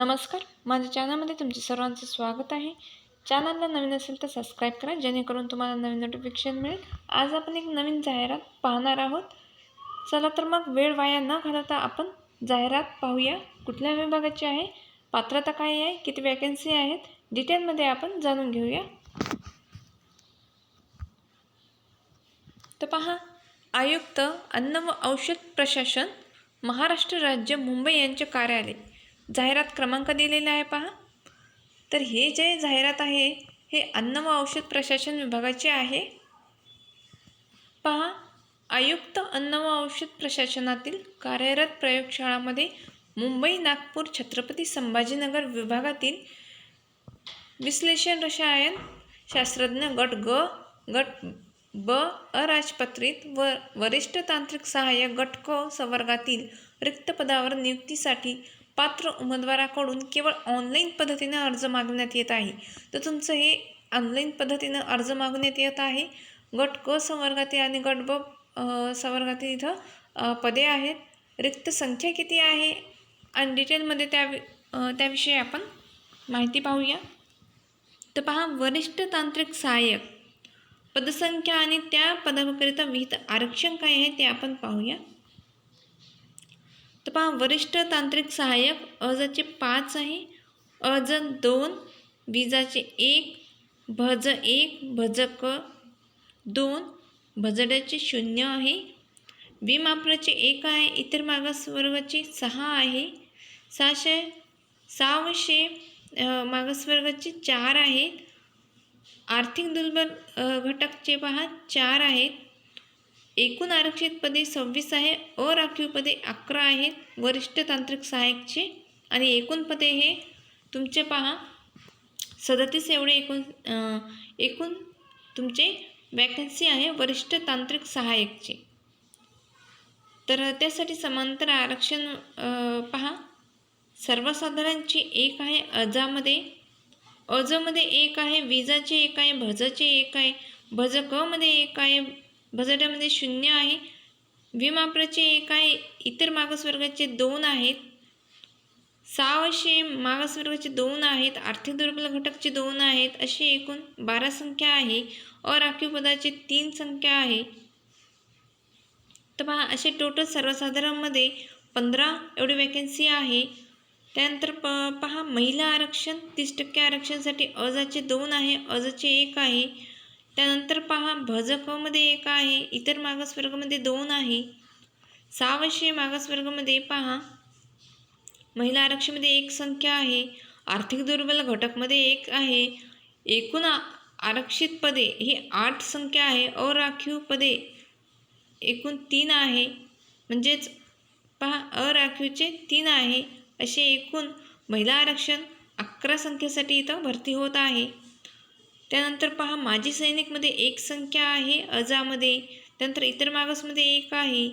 नमस्कार माझ्या चॅनलमध्ये तुमचे सर्वांचे स्वागत आहे. चॅनलला नवीन असेल तर सबस्क्राईब करा जेणेकरून तुम्हाला नवीन नोटिफिकेशन मिळेल. आज आपण एक नवीन जाहिरात पाहणार आहोत. चला तर मग वेळ वाया न घालवता आपण जाहिरात पाहूया. कुठल्या विभागाची आहे? पात्रता काय आहे? किती वॅकन्सी आहेत? डिटेलमध्ये आपण जाणून घेऊया. तर पहा आयुक्त अन्न व औषध प्रशासन महाराष्ट्र राज्य मुंबई यांचे कार्यालय. जाहिरात क्रमांक दिलेला आहे पहा. तर हे जे जाहिरात आहे हे अन्न व औषध प्रशासन विभागाचे आहे. पहा आयुक्त अन्न व औषध प्रशासनातील कार्यरत प्रयोगशाळामध्ये मुंबई नागपूर छत्रपती संभाजीनगर विभागातील विश्लेषण रसायन शास्त्रज्ञ गट ग गट ब अराजपत्रित व वरिष्ठ तांत्रिक सहाय्यक गट क संवर्गातील रिक्त पदावर नियुक्तीसाठी पात्र उमेदवाराकडून केवळ ऑनलाईन पद्धतीनं अर्ज मागवण्यात येत आहे. तर तुमचं हे ऑनलाईन पद्धतीनं अर्ज मागवण्यात येत आहे. गट क संवर्गातील आणि गट ब संवर्गातील इथं पदे आहेत. रिक्त संख्या किती आहे? आणि डिटेलमध्ये त्या त्याविषयी आपण माहिती पाहूया. तर पहा वरिष्ठ तांत्रिक सहाय्यक पदसंख्या आणि त्या पदाकरिता विहित आरक्षण काय आहे ते आपण पाहूया. तर पहा वरिष्ठ तांत्रिक सहाय्यक अजचे पाच आहे. अज दोन विजाचे एक भज एक भजक दोन भजड्याचे शून्य आहे. विमापराचे एक आहे इतर मागासवर्गाचे सहा आहे. सहाशे सहाशे मागासवर्गाचे चार आहेत आर्थिक दुर्बल घटकचे पहा चार आहेत. एकूण आरक्षित पदे सव्वीस आहे अराखीव पदे अकरा आहेत वरिष्ठ तांत्रिक सहाय्यकचे. आणि एकूण पदे हे तुमचे पहा सदतीस एवढे एकूण एकूण तुमचे वॅकन्सी आहे वरिष्ठ तांत्रिक सहाय्यकचे. तर त्यासाठी समांतर आरक्षण पहा. सर्वसाधारणची एक आहे अजामध्ये. अजमध्ये एक आहे विजाचे एक आहे भजाचे एक आहे भज कमध्ये एक आहे बजेटामध्ये शून्य आहे. विमाप्रचे एक आहे इतर मागासवर्गाचे दोन आहेत. सहाशे मागासवर्गाचे दोन आहेत. आर्थिक दुर्बल घटकचे दोन आहेत. अशी एकूण बारा संख्या आहे. अराखीव पदाचे तीन संख्या आहे. तर पहा असे टोटल सर्वसाधारणमध्ये पंधरा एवढी वॅकन्सी आहे. त्यानंतर प पहा महिला आरक्षण तीस टक्के आरक्षणासाठी अजाचे दोन आहे. अजाचे एक आहे. त्यानंतर पहा भजकमध्ये एक आहे इतर मागासवर्गामध्ये दोन आहे. सहाशे मागसवर्गमध्ये पहा महिला आरक्षणमध्ये एक संख्या आहे आर्थिक दुर्बल घटकमध्ये एक आहे. एकूण आरक्षित पदे ही आठ संख्या आहे अराखीव पदे एकूण तीन आहे. म्हणजेच पहा अराखीवचे तीन आहे. असे एकूण महिला आरक्षण अकरा संख्येसाठी इथं भरती होत आहे. त्यानंतर पहा माजी सैनिकमध्ये एक संख्या आहे अजामध्ये. त्यानंतर इतर मागासमध्ये एक आहे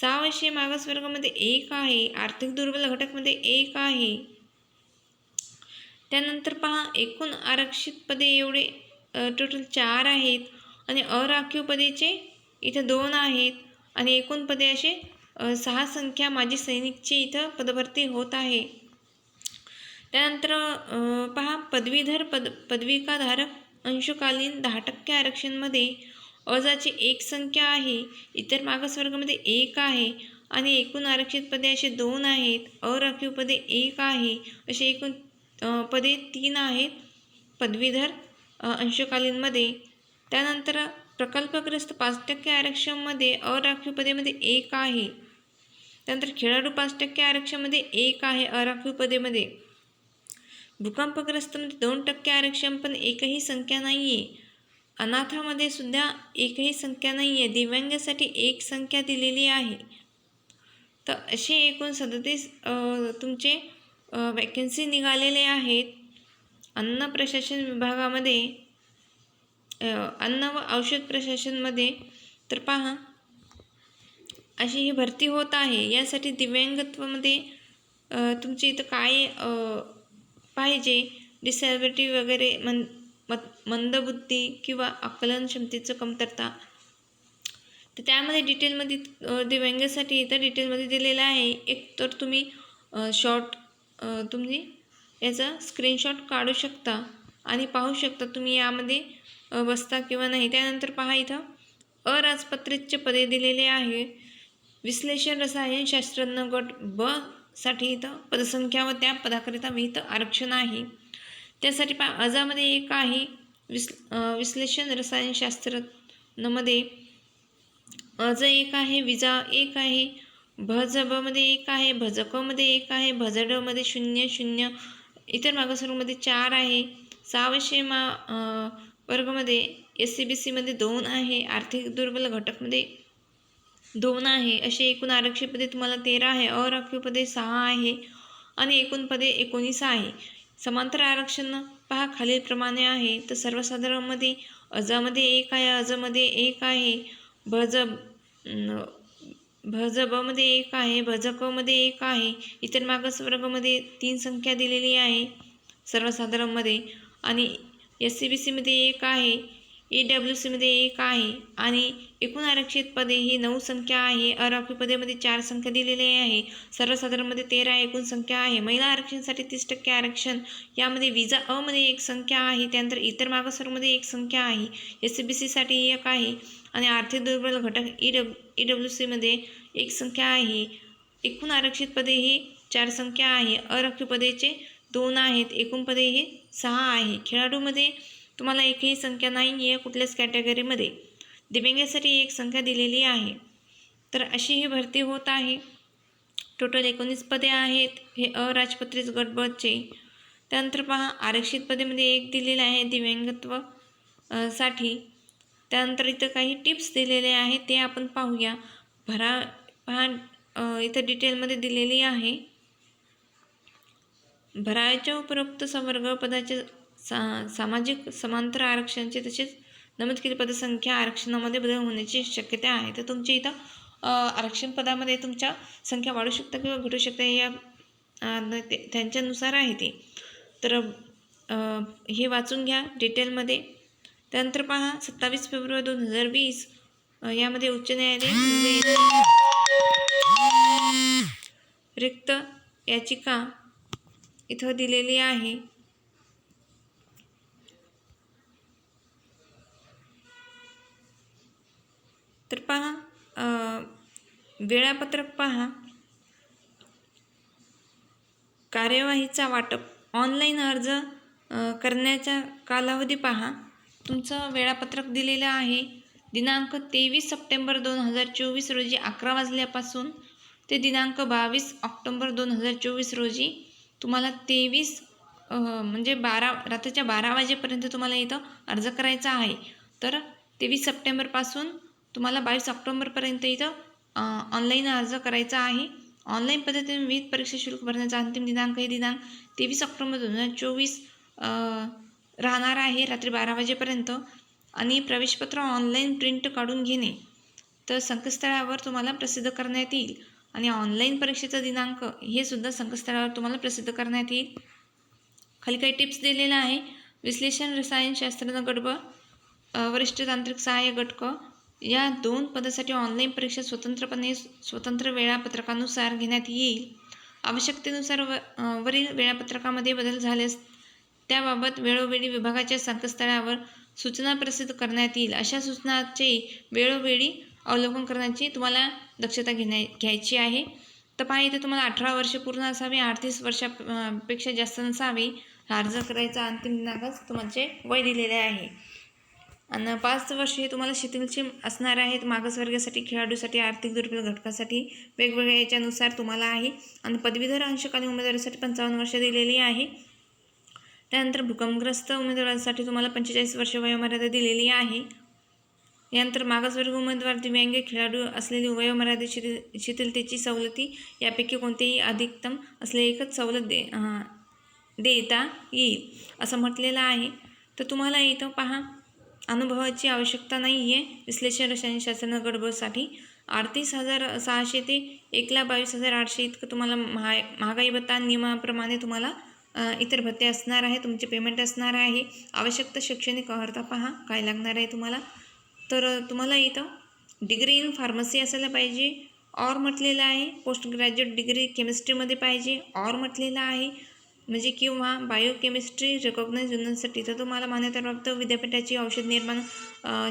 सहाशे मागासवर्गामध्ये एक आहे आर्थिक दुर्बल घटकमध्ये एक आहे. त्यानंतर पहा एकूण आरक्षित पदे एवढे टोटल चार आहेत आणि अराखीव पदेचे इथं दोन आहेत आणि एकूण पदे असे सहा संख्या माजी सैनिकची इथं पदभरती होत आहे. त्यानंतर पहा पदवीधर पद पदविकाधारक अंशकालीन दहा टक्के आरक्षणमध्ये अजाची एक संख्या आहे इतर मागासवर्गामध्ये एक आहे आणि एकूण आरक्षित पदे असे दोन आहेत अराखीव पदे एक आहे असे एकूण पदे तीन आहेत पदवीधर अंशकालीनमध्ये. त्यानंतर प्रकल्पग्रस्त पाच टक्के आरक्षणमध्ये अराखीव पदेमध्ये एक आहे. त्यानंतर खेळाडू पाच टक्के आरक्षणमध्ये एक आहे अराखीव पदेमध्ये. भूकंपग्रस्तमध्ये दोन टक्के आरक्षण पण एकही संख्या नाही आहे अनाथामध्ये सुद्धा एकही संख्या नाही आहे दिव्यांगासाठी एक संख्या दिलेली आहे. तर असे एकूण सदतीस तुमचे वॅकन्सी निघालेले आहेत. अन्न प्रशासन विभागामध्ये अन्न व औषध प्रशासनमध्ये तर पहा अशी ही भरती होत आहे. यासाठी दिव्यांगत्वामध्ये तुमची इथं काय पाहिजे. डिसॅबिलिटी वगैरे मन मत मंदबुद्धी किंवा आकलन क्षमतेचं कमतरता. तर त्यामध्ये डिटेलमध्ये दिव्यांगासाठी इतर डिटेलमध्ये दिलेलं आहे. एक तर तुम्ही शॉर्ट तुम्ही याचा स्क्रीनशॉट काढू शकता आणि पाहू शकता तुम्ही यामध्ये बसता किंवा नाही. त्यानंतर पहा इथं अराजपत्रितचे पदे दिलेले आहे. विश्लेषण रसायनशास्त्रज्ञ गट ब साठी इथं पदसंख्या व त्या पदाकरिता विहित आरक्षण आहे. त्यासाठी पा अजामध्ये एक आहे विस विश्लेषण रसायनशास्त्रमध्ये अज एक आहे विजा एक आहे भजबमध्ये एक आहे भजकमध्ये एक आहे भजडमध्ये शून्य शून्य इतर मागासवर्गमध्ये चार आहे. सहाशे मा वर्गमध्ये एस सी बी सीमध्ये दोन आहे आर्थिक दुर्बल घटकमध्ये दोन आहे. असे एकूण आरक्षित पदे तुम्हाला तेरा आहे. अराखीव पदे सहा आहे आणि एकूण पदे एकोणीस आहे. समांतर आरक्षण पहा खालीलप्रमाणे आहे. तर सर्वसाधारणमध्ये अजामध्ये एक आहे अजमध्ये एक आहे. भज न- भजबमध्ये एक आहे भजकमध्ये एक आहे. इतर मागसवर्गामध्ये तीन संख्या दिलेली आहे सर्वसाधारणमध्ये. आणि एस सी बी सीमध्ये एक आहे ई डब्ल्यू सीमध्ये एक आहे आणि एकूण आरक्षित पदे ही नऊ संख्या आहे. अराखीव पदेमध्ये चार संख्या दिलेली आहे. सर्वसाधारणमध्ये तेरा एकूण संख्या आहे. महिला आरक्षणासाठी तीस टक्के आरक्षण. यामध्ये विजा अमध्ये एक संख्या आहे. त्यानंतर इतर मागासवर्गमध्ये एक संख्या आहे. एस सी बी सीसाठी एक आहे. आणि आर्थिक दुर्बल घटक ई डब ई डब्ल्यू सीमध्ये एक संख्या आहे. एकूण आरक्षित पदे ही चार संख्या आहे. अराखीव पदेचे दोन आहेत. एकूण पदे हे सहा आहे. खेळाडूमध्ये तुम्हाला एकही संख्या नाही आहे कुठल्याच कॅटेगरीमध्ये दिव्यांगासाठी एक संख्या दिलेली आहे. तर अशी ही भरती होत आहे. टोटल एकोणीस पदे आहेत. हे अराजपत्रित गटबचे त्यानंतर पहा आरक्षित पदेमध्ये एक दिलेलं आहे दिव्यांगत्वसाठी. त्यानंतर इथं काही टिप्स दिलेले आहेत ते आपण पाहूया. भरा पहा इथं डिटेलमध्ये दिलेली आहे. भराच्या उपरोक्त संवर्ग पदाचे सा सामाजिक समांतर आरक्षणाचे तसेच नमूद केली. पदसंख्या आरक्षणामध्ये बदल होण्याची शक्यता आहे. तर तुमची इथं आरक्षण पदामध्ये तुमच्या संख्या वाढू शकता किंवा घटू शकता या न- ते- त्यांच्यानुसार आहे ते. तर हे वाचून घ्या डिटेलमध्ये. त्यानंतर पहा सत्तावीस फेब्रुवारी दोन हजार वीस यामध्ये उच्च न्यायालय रिक्त याचिका इथं दिलेली आहे. तर पहा वेळापत्रक पहा. कार्यवाहीचा वाटप ऑनलाईन अर्ज करण्याचा कालावधी पहा. तुमचं वेळापत्रक दिलेलं आहे. दिनांक तेवीस सप्टेंबर दोन हजार चोवीस रोजी अकरा वाजल्यापासून ते दिनांक बावीस ऑक्टोंबर दोन हजार चोवीस रोजी तुम्हाला तेवीस म्हणजे बारा रात्रीच्या बारा वाजेपर्यंत तुम्हाला इथं अर्ज करायचा आहे. तर तेवीस सप्टेंबरपासून तुम्हाला बावीस ऑक्टोंबरपर्यंत इथं ऑनलाईन अर्ज करायचा आहे. ऑनलाईन पद्धतीने विविध परीक्षा शुल्क भरण्याचा अंतिम दिनांक हे दिनांक तेवीस ऑक्टोंबर दोन हजार चोवीस राहणार आहे रात्री बारा वाजेपर्यंत. आणि प्रवेशपत्र ऑनलाईन प्रिंट काढून घेणे. तर संकेतस्थळावर तुम्हाला प्रसिद्ध करण्यात येईल. आणि ऑनलाईन परीक्षेचा दिनांक हे सुद्धा संकेतस्थळावर तुम्हाला प्रसिद्ध करण्यात येईल. खाली काही टिप्स दिलेल्या आहे. विश्लेषण रसायनशास्त्र गट ब वरिष्ठ तांत्रिक सहाय्य गट क या दोन पदासाठी ऑनलाईन परीक्षा स्वतंत्रपणे स्वतंत्र वेळापत्रकानुसार घेण्यात येईल. आवश्यकतेनुसार व वरील वेळापत्रकामध्ये बदल झाल्यास त्याबाबत वेळोवेळी विभागाच्या संकेतस्थळावर सूचना प्रसिद्ध करण्यात येईल. अशा सूचनाचे वेळोवेळी अवलोकन करण्याची तुम्हाला दक्षता घेण्या घ्यायची आहे. तर पहा इथे तुम्हाला अठरा वर्ष पूर्ण असावी अडतीस वर्षापेक्षा जास्त नसावे. अर्ज करायचा अंतिम दिनांकच तुमचे वय दिलेले आहे. आणि पाच वर्ष हे तुम्हाला शिथिलचे असणार आहेत मागासवर्गासाठी खेळाडूसाठी आर्थिक दुर्बल घटकासाठी. वेगवेगळ्या याच्यानुसार तुम्हाला आहे. आणि पदवीधर अंशकालीन उमेदवारीसाठी पंचावन्न वर्ष दिलेली आहे. त्यानंतर भूकंपग्रस्त उमेदवारांसाठी तुम्हाला पंचेचाळीस वर्ष वयोमर्यादा दिलेली आहे. यानंतर मागासवर्ग उमेदवार दिव्यांग खेळाडू असलेली वयोमर्यादा शिथिल शिथिलतेची सवलती यापैकी कोणतेही अधिकतम असले एकच सवलत दे देता येईल असं म्हटलेलं आहे. तर तुम्हाला इथं पहा. अनुभवाची आवश्यकता नाही आहे विश्लेषण रसायनशास्त्र गडबडसाठी अडतीस हजार सहाशे ते एक लाख बावीस हजार आठशे इतकं तुम्हाला महा महागाई भत्ता नियमाप्रमाणे तुम्हाला इतर भत्ते असणार आहे. तुमचे पेमेंट असणार आहे. आवश्यकता शैक्षणिक अर्हता पहा. काय लागणार आहे तुम्हाला? तर तुम्हाला इथं डिग्री इन फार्मसी असायला पाहिजे. ऑर म्हटलेलं आहे. पोस्ट ग्रॅज्युएट डिग्री केमिस्ट्रीमध्ये पाहिजे. ऑर म्हटलेलं आहे. म्हणजे किंवा बायोकेमिस्ट्री रेकॉग्नाईज युनिव्हर्सिटी तर तुम्हाला मान्यताप्राप्त विद्यापीठाची औषध निर्माण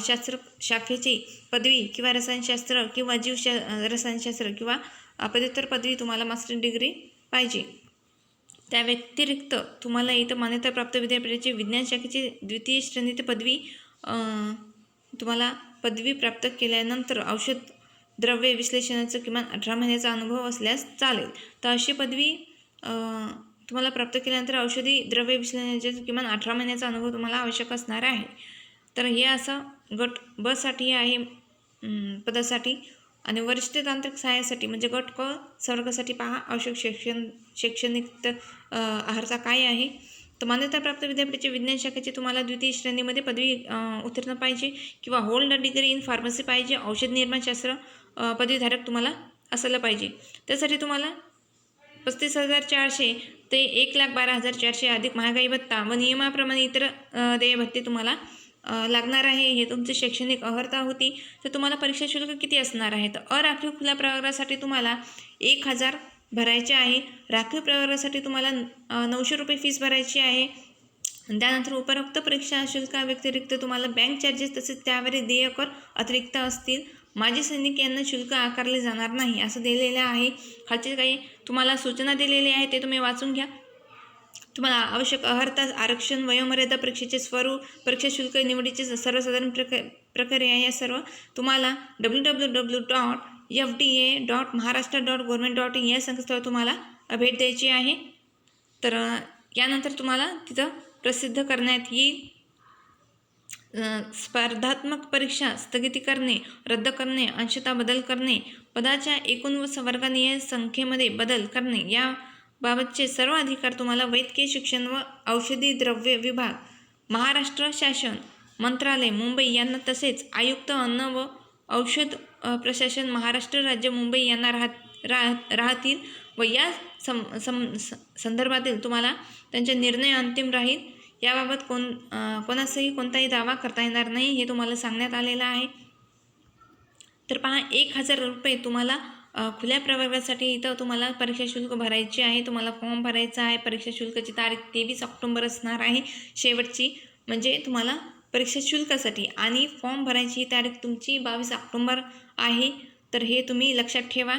शास्त्र शाखेची पदवी किंवा रसायनशास्त्र किंवा जीवशा रसायनशास्त्र किंवा पदव्युत्तर पदवी तुम्हाला मास्टर डिग्री पाहिजे. त्या व्यतिरिक्त तुम्हाला इथं मान्यताप्राप्त विद्यापीठाची विज्ञान शाखेची द्वितीय श्रेणीत पदवी तुम्हाला पदवी प्राप्त केल्यानंतर औषध द्रव्य विश्लेषणाचा किमान अठरा महिन्याचा अनुभव असल्यास चालेल. तर अशी पदवी तुम्हाला प्राप्त केल्यानंतर औषधी द्रव्य विश्लेषणाचे किमान अठरा महिन्याचा अनुभव तुम्हाला आवश्यक असणार आहे. तर हे असं गट बसाठी आहे पदासाठी आणि वरिष्ठ तांत्रिक सहाय्यासाठी म्हणजे गट क सर्गासाठी पहा आवश्यक शिक्षण शैक्षणिक आहारचा काय आहे? तर मान्यताप्राप्त विद्यापीठाच्या विज्ञान शाखेची तुम्हाला द्वितीय श्रेणीमध्ये पदवी उत्तीर्ण पाहिजे किंवा होल्ड डिग्री इन फार्मसी पाहिजे औषध निर्माणशास्त्र पदवीधारक तुम्हाला असायला पाहिजे. त्यासाठी तुम्हाला पस्तीस हजार चारशे ते एक लाख बारा हजार चारशे अधिक महागाई भत्ता व नियमाप्रमाणे इतर देय भत्ते तुम्हाला लागणार आहे. हे तुमची शैक्षणिक अर्हता होती. तर तुम्हाला परीक्षा शुल्क किती असणार आहे? तर अराखीव खुल्या प्रवर्गासाठी तुम्हाला एक हजार भरायचे आहे. राखीव प्रवर्गासाठी तुम्हाला नऊशे रुपये फीस भरायची आहे. त्यानंतर उपरोक्त परीक्षा शुल्काव्यतिरिक्त तुम्हाला बँक चार्जेस तसेच त्यावरील देय कर अतिरिक्त असतील. माजी सैनिक यांना शुल्क आकारले जाणार नाही असं दिलेलं आहे. खालचे काही तुम्हाला सूचना दिलेली आहे ते तुम्ही वाचून घ्या. तुम्हाला आवश्यक अर्हता आरक्षण वयोमर्यादा परीक्षेचे स्वरूप परीक्षा शुल्क निवडीचे सर्वसाधारण प्रक प्रक्रिया या सर्व तुम्हाला W W W dot F D A dot Maharashtra dot government dot in या संकेतस्थळावर तुम्हाला भेट द्यायची आहे. तर यानंतर तुम्हाला तिथं प्रसिद्ध करण्यात येईल. स्पर्धात्मक परीक्षा स्थगिती करणे रद्द करणे अंशता बदल करणे पदाच्या एकूण व संवर्गनीय संख्येमध्ये बदल करणे या बाबतचे सर्व अधिकार तुम्हाला वैद्यकीय शिक्षण व औषधी द्रव्य विभाग महाराष्ट्र शासन मंत्रालय मुंबई यांना तसेच आयुक्त अन्न व औषध प्रशासन महाराष्ट्र राज्य मुंबई यांना राहत राह राहतील व या सं सं संदर्भातील तुम्हाला त्यांचे निर्णय अंतिम राहील. याबाबत कोण कोणासही कोणताही दावा करता येणार नाही हे तुम्हाला सांगण्यात आलेलं आहे. तर पहा एक हजार रुपये तुम्हाला खुल्या प्रवर्गासाठी इथं तुम्हाला परीक्षा शुल्क भरायचे आहे. तुम्हाला फॉर्म भरायचा आहे. परीक्षा शुल्काची तारीख तेवीस ऑक्टोंबर असणार आहे. शेवटची म्हणजे तुम्हाला परीक्षा शुल्कासाठी आणि फॉर्म भरायची तारीख तुमची बावीस ऑक्टोंबर आहे. तर हे तुम्ही लक्षात ठेवा.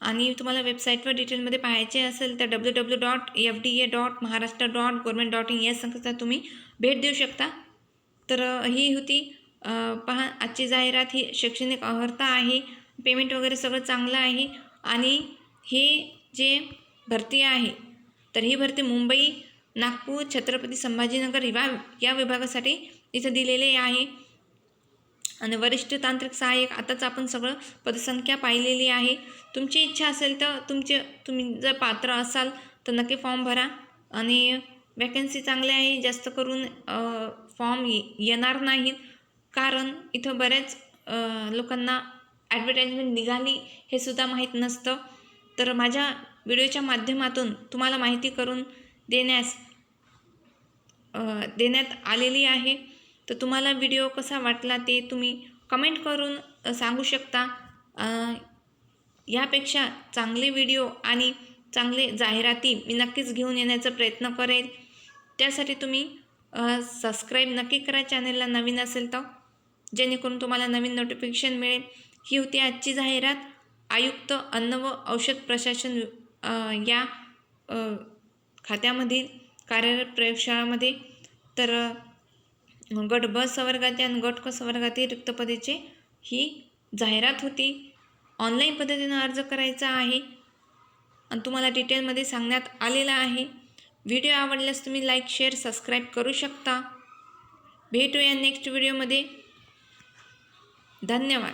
आणि तुम्हाला वेबसाईटवर डिटेलमध्ये पाहायचे असेल तर W W dot F D A dot Maharashtra dot government dot in या संकेतस्थळात तुम्ही भेट देऊ शकता. तर ही होती पहा आजची जाहिरात ही शैक्षणिक अर्हता आहे पेमेंट वगैरे सगळं चांगलं आहे आणि हे जे भरती आहे तर ही भरती मुंबई नागपूर छत्रपती संभाजीनगर विभाग या विभागासाठी इथं दिलेले आहे. आणि वरिष्ठ तांत्रिक सहाय्यक आताच आपण सगळं पदसंख्या पाहिलेली आहे. तुमची इच्छा असेल तर तुमचे तुम्ही जर पात्र असाल तर नक्की फॉर्म भरा. आणि वॅकन्सी चांगली आहे जास्त करून फॉर्म येणार नाहीत. कारण इथं बऱ्याच लोकांना ॲडव्हर्टाईजमेंट निघाली हे सुद्धा माहीत नसतं. तर माझ्या व्हिडिओच्या माध्यमातून तुम्हाला माहिती करून देण्यास देण्यात आलेली आहे. तर तुम्हाला व्हिडिओ कसा वाटला ते तुम्ही कमेंट करून सांगू शकता. यापेक्षा चांगले व्हिडिओ आणि चांगले जाहिराती मी नक्कीच घेऊन येण्याचा प्रयत्न करेल त्यासाठी तुम्ही सबस्क्राईब नक्की करा चॅनलला नवीन असेल तर. जेणेकरून तुम्हाला नवीन नोटिफिकेशन मिळेल. ही होती आजची जाहिरात. आयुक्त अन्न व औषध प्रशासन या खात्यामधील कार्यरत प्रयोगशाळामध्ये तर गट ब संवर्गातील आणि गट क संवर्गातील रिक्त ही जाहिरात होती. ऑनलाईन पद्धतीनं अर्ज करायचा आहे. आणि तुम्हाला डिटेलमध्ये सांगण्यात आलेला आहे. व्हिडिओ आवडल्यास तुम्ही लाईक शेअर सबस्क्राईब करू शकता. भेटूया नेक्स्ट व्हिडिओमध्ये धन्यवाद.